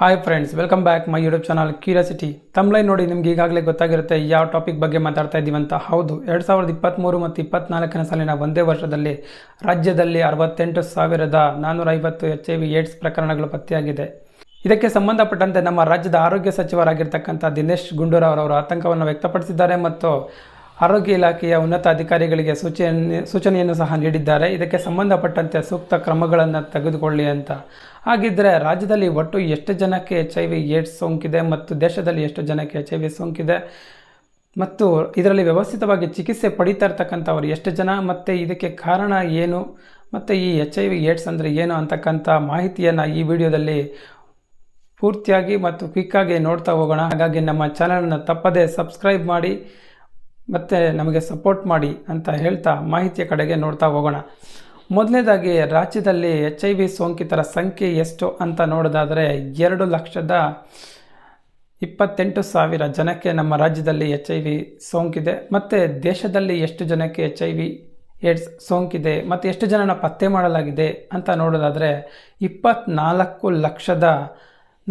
Hi friends welcome back my YouTube channel curiosity ತಮ್ಲೈ ನೋಡಿ ನಿಮ್ಗೆ ಈಗಾಗಲೇ ಗೊತ್ತಾಗಿರುತ್ತೆ ಯಾವ ಟಾಪಿಕ್ ಬಗ್ಗೆ ಮಾತಾಡ್ತಾ ಇದ್ದೀವಿ ಅಂತ. ಹೌದು, ಎರಡು ಸಾವಿರದ ಇಪ್ಪತ್ತ್ಮೂರು ಮತ್ತು ಇಪ್ಪತ್ನಾಲ್ಕನೇ ಸಾಲಿನ ಒಂದೇ ವರ್ಷದಲ್ಲಿ ರಾಜ್ಯದಲ್ಲಿ ಅರವತ್ತೆಂಟು ಸಾವಿರದ ನಾನ್ನೂರ ಐವತ್ತು ಎಚ್ ಐ ವಿ ಏಡ್ಸ್ ಪ್ರಕರಣಗಳು ಪತ್ತೆಯಾಗಿದೆ. ಇದಕ್ಕೆ ಸಂಬಂಧಪಟ್ಟಂತೆ ನಮ್ಮ ರಾಜ್ಯದ ಆರೋಗ್ಯ ಸಚಿವರಾಗಿರ್ತಕ್ಕಂಥ ದಿನೇಶ್ ಗುಂಡೂರಾವ್ ಅವರು ಆತಂಕವನ್ನು ವ್ಯಕ್ತಪಡಿಸಿದ್ದಾರೆ ಮತ್ತು ಆರೋಗ್ಯ ಇಲಾಖೆಯ ಉನ್ನತ ಅಧಿಕಾರಿಗಳಿಗೆ ಸೂಚನೆ ಸೂಚನೆಯನ್ನು ಸಹ ನೀಡಿದ್ದಾರೆ. ಇದಕ್ಕೆ ಸಂಬಂಧಪಟ್ಟಂತೆ ಸೂಕ್ತ ಕ್ರಮಗಳನ್ನು ತೆಗೆದುಕೊಳ್ಳಿ ಅಂತ. ಹಾಗಿದ್ದರೆ ರಾಜ್ಯದಲ್ಲಿ ಒಟ್ಟು ಎಷ್ಟು ಜನಕ್ಕೆ ಎಚ್ ಐ ವಿ ಏಡ್ಸ್ ಸೋಂಕಿದೆ ಮತ್ತು ದೇಶದಲ್ಲಿ ಎಷ್ಟು ಜನಕ್ಕೆ ಎಚ್ ಐ ವಿ ಸೋಂಕಿದೆ ಮತ್ತು ಇದರಲ್ಲಿ ವ್ಯವಸ್ಥಿತವಾಗಿ ಚಿಕಿತ್ಸೆ ಪಡಿತಾ ಇರ್ತಕ್ಕಂಥವ್ರು ಎಷ್ಟು ಜನ, ಮತ್ತು ಇದಕ್ಕೆ ಕಾರಣ ಏನು, ಮತ್ತು ಈ ಎಚ್ ಐ ವಿ ಏಡ್ಸ್ ಅಂದರೆ ಏನು ಅಂತಕ್ಕಂಥ ಮಾಹಿತಿಯನ್ನು ಈ ವಿಡಿಯೋದಲ್ಲಿ ಪೂರ್ತಿಯಾಗಿ ಮತ್ತು ಕ್ವಿಕ್ಕಾಗಿ ನೋಡ್ತಾ ಹೋಗೋಣ. ಹಾಗಾಗಿ ನಮ್ಮ ಚಾನಲನ್ನು ತಪ್ಪದೇ ಸಬ್ಸ್ಕ್ರೈಬ್ ಮಾಡಿ. ಮತ್ತು ನಮಗೆ ಸಪೋರ್ಟ್ ಮಾಡಿ ಅಂತ ಹೇಳ್ತಾ ಮಾಹಿತಿಯ ಕಡೆಗೆ ನೋಡ್ತಾ ಹೋಗೋಣ. ಮೊದಲನೇದಾಗಿ, ರಾಜ್ಯದಲ್ಲಿ ಎಚ್ ಐ ವಿ ಸೋಂಕಿತರ ಸಂಖ್ಯೆ ಎಷ್ಟು ಅಂತ ನೋಡೋದಾದರೆ, ಎರಡು ಲಕ್ಷದ ಇಪ್ಪತ್ತೆಂಟು ಸಾವಿರ ಜನಕ್ಕೆ ನಮ್ಮ ರಾಜ್ಯದಲ್ಲಿ ಎಚ್ ಐ ವಿ ಸೋಂಕಿದೆ. ಮತ್ತು ದೇಶದಲ್ಲಿ ಎಷ್ಟು ಜನಕ್ಕೆ ಎಚ್ ಐ ವಿ ಏಡ್ಸ್ ಸೋಂಕಿದೆ, ಮತ್ತು ಎಷ್ಟು ಜನನ ಪತ್ತೆ ಮಾಡಲಾಗಿದೆ ಅಂತ ನೋಡೋದಾದರೆ ಇಪ್ಪತ್ತ್ನಾಲ್ಕು ಲಕ್ಷದ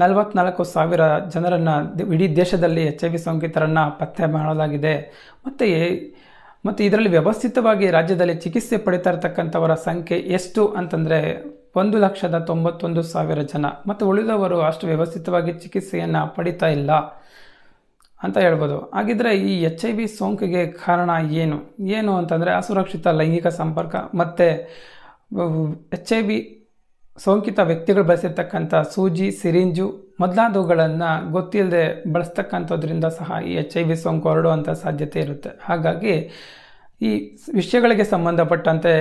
ನಲವತ್ನಾಲ್ಕು ಸಾವಿರ ಜನರನ್ನು ಇಡೀ ದೇಶದಲ್ಲಿ ಎಚ್ ಐ ವಿ ಸೋಂಕಿತರನ್ನು ಪತ್ತೆ ಮಾಡಲಾಗಿದೆ. ಮತ್ತು ಮತ್ತು ಇದರಲ್ಲಿ ವ್ಯವಸ್ಥಿತವಾಗಿ ರಾಜ್ಯದಲ್ಲಿ ಚಿಕಿತ್ಸೆ ಪಡಿತಾ ಇರತಕ್ಕಂಥವರ ಸಂಖ್ಯೆ ಎಷ್ಟು ಅಂತಂದರೆ ಒಂದು ಲಕ್ಷದ ತೊಂಬತ್ತೊಂದು ಸಾವಿರ ಜನ. ಮತ್ತು ಉಳಿದವರು ಅಷ್ಟು ವ್ಯವಸ್ಥಿತವಾಗಿ ಚಿಕಿತ್ಸೆಯನ್ನು ಪಡಿತಾ ಇಲ್ಲ ಅಂತ ಹೇಳ್ಬೋದು. ಹಾಗಿದ್ರೆ ಈ ಎಚ್ ಐ ವಿ ಸೋಂಕಿಗೆ ಕಾರಣ ಏನು? ಏನು ಅಂತಂದರೆ ಅಸುರಕ್ಷಿತ ಲೈಂಗಿಕ ಸಂಪರ್ಕ ಮತ್ತು ಎಚ್ ಐ ವಿ ಸೋಂಕಿತ ವ್ಯಕ್ತಿಗಳು ಬಳಸಿರ್ತಕ್ಕಂಥ ಸೂಜಿ, ಸಿರಿಂಜು, ಮೊದಲಾದವುಗಳನ್ನು ಗೊತ್ತಿಲ್ಲದೆ ಬಳಸ್ತಕ್ಕಂಥದ್ರಿಂದ ಸಹ ಈ ಎಚ್ ಐ ವಿ ಸೋಂಕು ಹರಡುವಂಥ ಸಾಧ್ಯತೆ ಇರುತ್ತೆ. ಹಾಗಾಗಿ ಈ ವಿಷಯಗಳಿಗೆ ಸಂಬಂಧಪಟ್ಟಂತೆ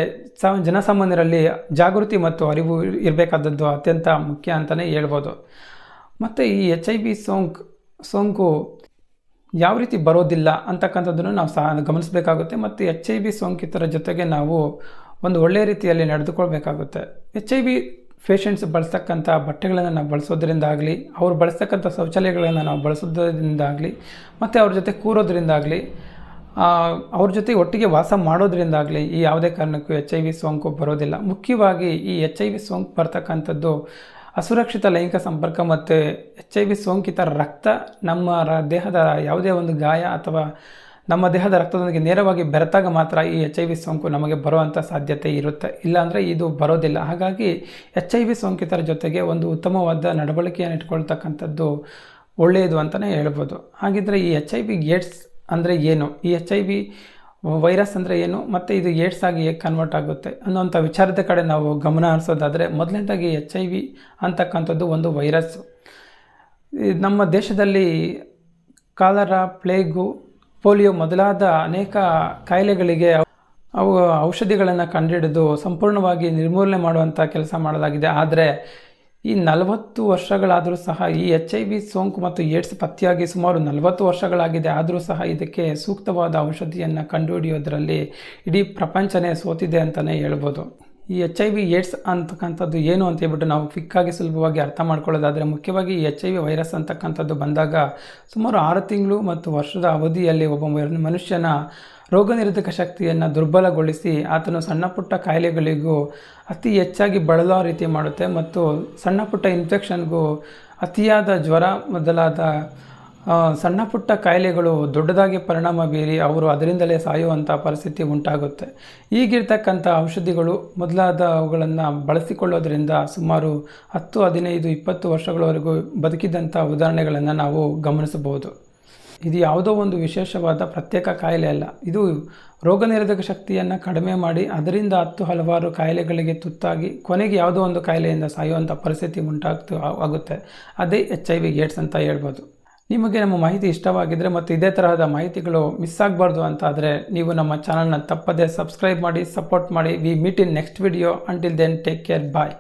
ಸ, ಜನಸಾಮಾನ್ಯರಲ್ಲಿ ಜಾಗೃತಿ ಮತ್ತು ಅರಿವು ಇರಬೇಕಾದದ್ದು ಅತ್ಯಂತ ಮುಖ್ಯ ಅಂತಲೇ ಹೇಳ್ಬೋದು. ಮತ್ತು ಈ ಎಚ್ ಐ ವಿ ಸೋಂಕು ಸೋಂಕು ಯಾವ ರೀತಿ ಬರೋದಿಲ್ಲ ಅಂತಕ್ಕಂಥದ್ದನ್ನು ನಾವು ಸಹ ಗಮನಿಸಬೇಕಾಗುತ್ತೆ. ಮತ್ತು ಎಚ್ ಐ ವಿ ಸೋಂಕಿತರ ಜೊತೆಗೆ ನಾವು ಒಂದು ಒಳ್ಳೆಯ ರೀತಿಯಲ್ಲಿ ನಡೆದುಕೊಳ್ಬೇಕಾಗುತ್ತೆ. ಎಚ್ ಐ ವಿ ಪೇಷಂಟ್ಸ್ ಬಳಸ್ತಕ್ಕಂಥ ಬಟ್ಟೆಗಳನ್ನು ನಾವು ಬಳಸೋದ್ರಿಂದಾಗಲಿ, ಅವ್ರು ಬಳಸ್ತಕ್ಕಂಥ ಶೌಚಾಲಯಗಳನ್ನು ನಾವು ಬಳಸೋದ್ರಿಂದಾಗಲಿ, ಮತ್ತು ಅವ್ರ ಜೊತೆ ಕೂರೋದ್ರಿಂದಾಗಲಿ ಅವ್ರ ಜೊತೆ ಒಟ್ಟಿಗೆ ವಾಸ ಮಾಡೋದ್ರಿಂದಾಗಲಿ ಈ ಯಾವುದೇ ಕಾರಣಕ್ಕೂ ಎಚ್ ಐ ವಿ ಸೋಂಕು ಬರೋದಿಲ್ಲ. ಮುಖ್ಯವಾಗಿ ಈ ಎಚ್ ಐ ವಿ ಸೋಂಕು ಬರ್ತಕ್ಕಂಥದ್ದು ಅಸುರಕ್ಷಿತ ಲೈಂಗಿಕ ಸಂಪರ್ಕ ಮತ್ತು ಎಚ್ ಐ ವಿ ಸೋಂಕಿತ ರಕ್ತ ನಮ್ಮ ದೇಹದ ಯಾವುದೇ ಒಂದು ಗಾಯ ಅಥವಾ ನಮ್ಮ ದೇಹದ ರಕ್ತದೊಂದಿಗೆ ನೇರವಾಗಿ ಬೆರೆತಾಗ ಮಾತ್ರ ಈ ಎಚ್ ಐ ವಿ ಸೋಂಕು ನಮಗೆ ಬರುವಂಥ ಸಾಧ್ಯತೆ ಇರುತ್ತೆ. ಇಲ್ಲಾಂದರೆ ಇದು ಬರೋದಿಲ್ಲ. ಹಾಗಾಗಿ ಎಚ್ ಐ ವಿ ಸೋಂಕಿತರ ಜೊತೆಗೆ ಒಂದು ಉತ್ತಮವಾದ ನಡವಳಿಕೆಯನ್ನು ಇಟ್ಕೊಳ್ತಕ್ಕಂಥದ್ದು ಒಳ್ಳೆಯದು ಅಂತಲೇ ಹೇಳ್ಬೋದು. ಹಾಗಿದ್ರೆ ಈ ಎಚ್ ಐ ವಿ ಏಡ್ಸ್ ಅಂದರೆ ಏನು? ಈ ಎಚ್ ಐ ವಿ ವೈರಸ್ ಅಂದರೆ ಏನು? ಮತ್ತು ಇದು ಏಡ್ಸ್ ಆಗಿ ಹೇಗೆ ಕನ್ವರ್ಟ್ ಆಗುತ್ತೆ? ಅನ್ನೋಂಥ ವಿಚಾರದ ಕಡೆ ನಾವು ಗಮನ ಹರಿಸೋದಾದರೆ ಮೊದಲನೇದಾಗಿ ಎಚ್ ಐ ವಿ ಅಂತಕ್ಕಂಥದ್ದು ಒಂದು ವೈರಸ್ಸು ನಮ್ಮ ದೇಶದಲ್ಲಿ ಕಾಲರ, ಪ್ಲೇಗು ಪೋಲಿಯೋ ಮೊದಲಾದ ಅನೇಕ ಕಾಯಿಲೆಗಳಿಗೆ ಅವು ಔಷಧಿಗಳನ್ನು ಕಂಡುಹಿಡಿದು ಸಂಪೂರ್ಣವಾಗಿ ನಿರ್ಮೂಲನೆ ಮಾಡುವಂಥ ಕೆಲಸ ಮಾಡಲಾಗಿದೆ. ಆದರೆ ಈ ನಲವತ್ತು ವರ್ಷಗಳಾದರೂ ಸಹ ಈ ಎಚ್ ಐ ವಿ ಸೋಂಕು ಮತ್ತು ಏಡ್ಸ್ ಪತ್ತೆಯಾಗಿ ಸುಮಾರು ನಲವತ್ತು ವರ್ಷಗಳಾಗಿದೆ. ಆದರೂ ಸಹ ಇದಕ್ಕೆ ಸೂಕ್ತವಾದ ಔಷಧಿಯನ್ನು ಕಂಡುಹಿಡಿಯೋದರಲ್ಲಿ ಇಡೀ ಪ್ರಪಂಚನೇ ಸೋತಿದೆ ಅಂತಲೇ ಹೇಳ್ಬೋದು. ಈ ಎಚ್ ಐ ವಿ ಏಡ್ಸ್ ಅಂತಕ್ಕಂಥದ್ದು ಏನು ಅಂತ ಹೇಳ್ಬಿಟ್ಟು ನಾವು ಕ್ವಿಕ್ಕಾಗಿ ಸುಲಭವಾಗಿ ಅರ್ಥ ಮಾಡ್ಕೊಳ್ಳೋದಾದರೆ ಮುಖ್ಯವಾಗಿ ಎಚ್ ಐ ವಿ ವೈರಸ್ ಅಂತಕ್ಕಂಥದ್ದು ಬಂದಾಗ ಸುಮಾರು ಆರು ತಿಂಗಳು ಮತ್ತು ವರ್ಷದ ಅವಧಿಯಲ್ಲಿ ಒಬ್ಬ ಮನುಷ್ಯನ ರೋಗ ನಿರೋಧಕ ಶಕ್ತಿಯನ್ನು ದುರ್ಬಲಗೊಳಿಸಿ ಆತನು ಸಣ್ಣ ಪುಟ್ಟ ಕಾಯಿಲೆಗಳಿಗೂ ಅತಿ ಹೆಚ್ಚಾಗಿ ಬಳಲೋ ರೀತಿ ಮಾಡುತ್ತೆ ಮತ್ತು ಸಣ್ಣ ಪುಟ್ಟ ಇನ್ಫೆಕ್ಷನ್ಗೂ ಅತಿಯಾದ ಜ್ವರ ಮೊದಲಾದ ಸಣ್ಣ ಪುಟ್ಟ ಕಾಯಿಲೆಗಳು ದೊಡ್ಡದಾಗಿ ಪರಿಣಾಮ ಬೀರಿ ಅವರು ಅದರಿಂದಲೇ ಸಾಯುವಂಥ ಪರಿಸ್ಥಿತಿ ಉಂಟಾಗುತ್ತೆ. ಈಗಿರ್ತಕ್ಕಂಥ ಔಷಧಿಗಳು ಮೊದಲಾದ ಅವುಗಳನ್ನು ಬಳಸಿಕೊಳ್ಳೋದ್ರಿಂದ ಸುಮಾರು ಹತ್ತು, ಹದಿನೈದು, ಇಪ್ಪತ್ತು ವರ್ಷಗಳವರೆಗೂ ಬದುಕಿದಂಥ ಉದಾಹರಣೆಗಳನ್ನು ನಾವು ಗಮನಿಸಬಹುದು. ಇದು ಯಾವುದೋ ಒಂದು ವಿಶೇಷವಾದ ಪ್ರತ್ಯೇಕ ಕಾಯಿಲೆ ಅಲ್ಲ. ಇದು ರೋಗ ನಿರೋಧಕ ಶಕ್ತಿಯನ್ನು ಕಡಿಮೆ ಮಾಡಿ ಅದರಿಂದ ಹತ್ತು ಹಲವಾರು ಕಾಯಿಲೆಗಳಿಗೆ ತುತ್ತಾಗಿ ಕೊನೆಗೆ ಯಾವುದೋ ಒಂದು ಕಾಯಿಲೆಯಿಂದ ಸಾಯುವಂಥ ಪರಿಸ್ಥಿತಿ ಉಂಟಾಗ್ತು, ಆಗುತ್ತೆ. ಅದೇ ಎಚ್ ಐ ವಿ ಏಡ್ಸ್ ಅಂತ ಹೇಳ್ಬೋದು. ನಿಮಗೆ ನಮ್ಮ ಮಾಹಿತಿ ಇಷ್ಟವಾಗಿದ್ದರೆ ಮತ್ತು ಇದೇ ತರಹದ ಮಾಹಿತಿಗಳು ಮಿಸ್ ಆಗಬಾರ್ದು ಅಂತ ಆದರೆ ನೀವು ನಮ್ಮ ಚಾನಲ್ನ ತಪ್ಪದೇ ಸಬ್ಸ್ಕ್ರೈಬ್ ಮಾಡಿ ಸಪೋರ್ಟ್ ಮಾಡಿ. We meet in next video until then take care bye